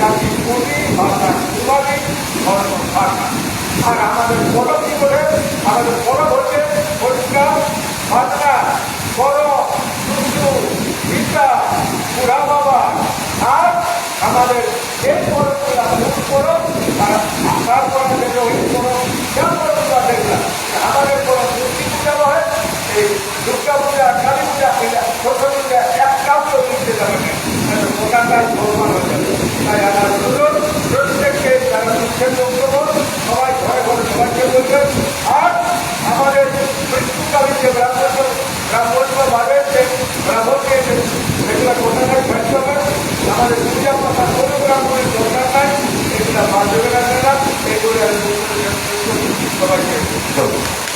জাতি কবি ভাষা কুমারী ধর্ম ভাষা। আর আমাদের বড় কি করে আমাদের বড় হচ্ছে পরিষ্কার ভাষা বড় সুন্দর গীতা পুরা বাবা আর আমাদের যে পরবর্তী আমাদের করো আর তারপর থেকে ওই করো যা পরবর্তী দেখলাম আমাদের কোনো মূর্তি পূজা হয়, এই どうぞ。